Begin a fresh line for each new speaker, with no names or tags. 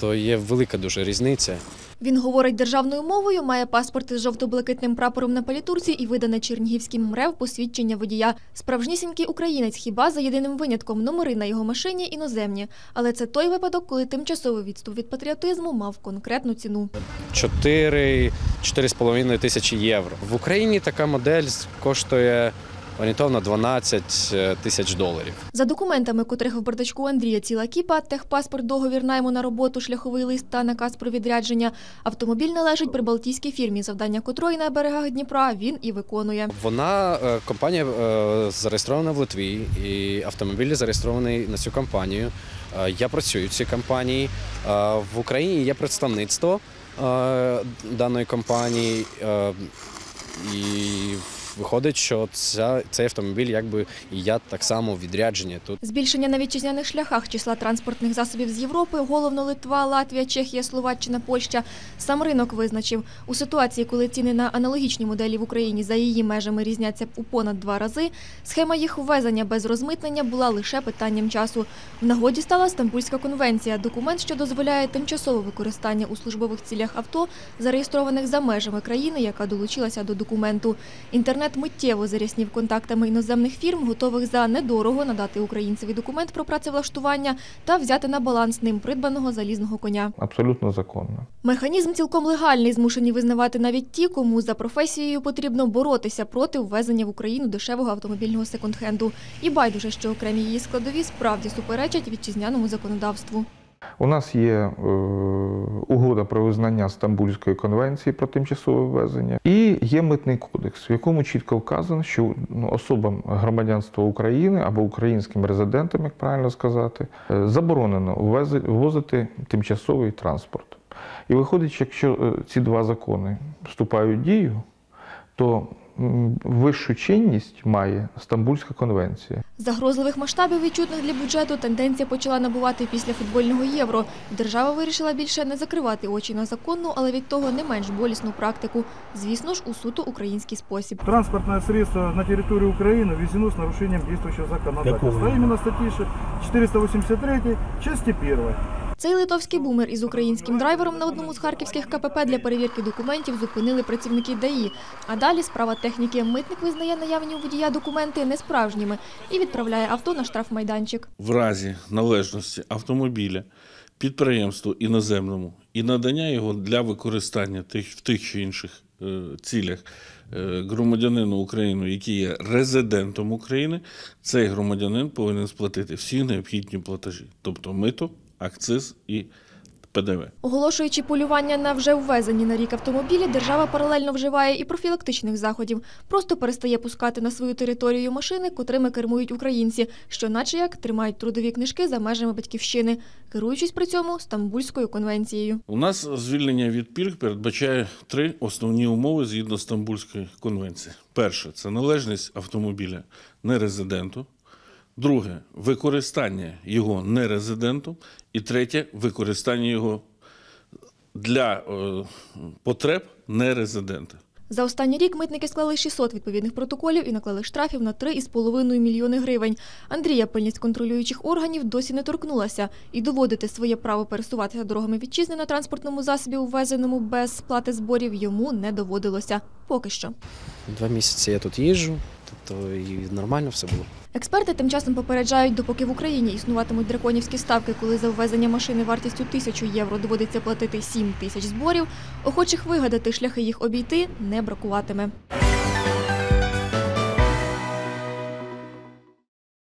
то є велика дуже різниця.
Він говорить державною мовою, має паспорт із жовто-блакитним прапором на палітурці і видане Чернігівським МРЕВ посвідчення водія. Справжнісінький українець, хіба за єдиним винятком номери на його машині іноземні. Але це той випадок, коли тимчасовий відступ від патріотизму мав конкретну ціну.
4 4,5 тисячі євро. В Україні така модель коштує орієнтовно 12 тисяч доларів.
За документами, котрих в бардачку Андрія ціла кіпа, техпаспорт, договір найму на роботу, шляховий лист та наказ про відрядження, автомобіль належить прибалтійській фірмі, завдання котрої на берегах Дніпра він і виконує.
Вона е, компанія е, зареєстрована в Литві, і автомобіль зареєстрований на цю компанію. Е, Я працюю в цій компанії. Е, В Україні є представництво е, даної компанії, е, і виходить, що ця, цей автомобіль, якби і я так само відряджені тут.
Збільшення на вітчизняних шляхах числа транспортних засобів з Європи, головно Литва, Латвія, Чехія, Словаччина, Польща. Сам ринок визначив. У ситуації, коли ціни на аналогічні моделі в Україні за її межами різняться у понад два рази, схема їх ввезення без розмитнення була лише питанням часу. В нагоді стала Стамбульська конвенція, документ, що дозволяє тимчасове використання у службових цілях авто, зареєстрованих за межами країни, яка долучилася до документу. Інтернет миттєво заряснів контактами іноземних фірм, готових за недорого надати українцеві документ про працевлаштування та взяти на баланс ним придбаного залізного коня.
Абсолютно законно.
Механізм цілком легальний, змушені визнавати навіть ті, кому за професією потрібно боротися проти ввезення в Україну дешевого автомобільного секонд-хенду. І байдуже, що окремі її складові справді суперечать вітчизняному законодавству.
У нас є е, угода про визнання Стамбульської конвенції про тимчасове ввезення, і є митний кодекс, в якому чітко вказано, що ну, особам громадянства України або українським резидентам, як правильно сказати, е, заборонено ввозити тимчасовий транспорт. І виходить, якщо е, ці два закони вступають в дію, то вищу чинність має Стамбульська конвенція.
Загрозливих масштабів відчутних для бюджету тенденція почала набувати після футбольного євро. Держава вирішила більше не закривати очі на законну, але від того не менш болісну практику. Звісно ж, у суто український спосіб.
Транспортное средство на территорию Украины ввезено с нарушением действующего законодательства.
Какого?
А именно статьи 483 части 1.
Цей литовський бумер із українським драйвером на одному з харківських КПП для перевірки документів зупинили працівники ДАІ. А далі справа техніки. Митник визнає наявні у водія документи несправжніми і відправляє авто на штрафмайданчик.
в разі належності автомобіля підприємству іноземному і надання його для використання тих, в тих чи інших е, цілях е, громадянину України, який є резидентом України, цей громадянин повинен сплатити всі необхідні платежі, тобто мито, акциз і ПДВ.
Оголошуючи полювання на вже ввезені на рік автомобілі, держава паралельно вживає і профілактичних заходів. Просто перестає пускати на свою територію машини, котрими кермують українці, що наче як тримають трудові книжки за межами батьківщини, керуючись при цьому Стамбульською конвенцією.
У нас звільнення від пільг передбачає три основні умови згідно Стамбульської конвенції. Перше це належність автомобіля нерезиденту. Друге використання його нерезидентом. І третє використання його для е, потреб нерезидента.
За останній рік митники склали 600 відповідних протоколів і наклали штрафів на 3,5 мільйони гривень. Андрія пильність контролюючих органів досі не торкнулася, і доводити своє право пересуватися дорогами вітчизни на транспортному засобі, увезеному без сплати зборів, йому не доводилося. Поки що.
Два місяці я тут їжджу, тобто і нормально все було.
Експерти тим часом попереджають, допоки в Україні існуватимуть драконівські ставки, коли за ввезення машини вартістю тисячу євро доводиться платити 7 тисяч зборів, охочих вигадати шляхи їх обійти не бракуватиме.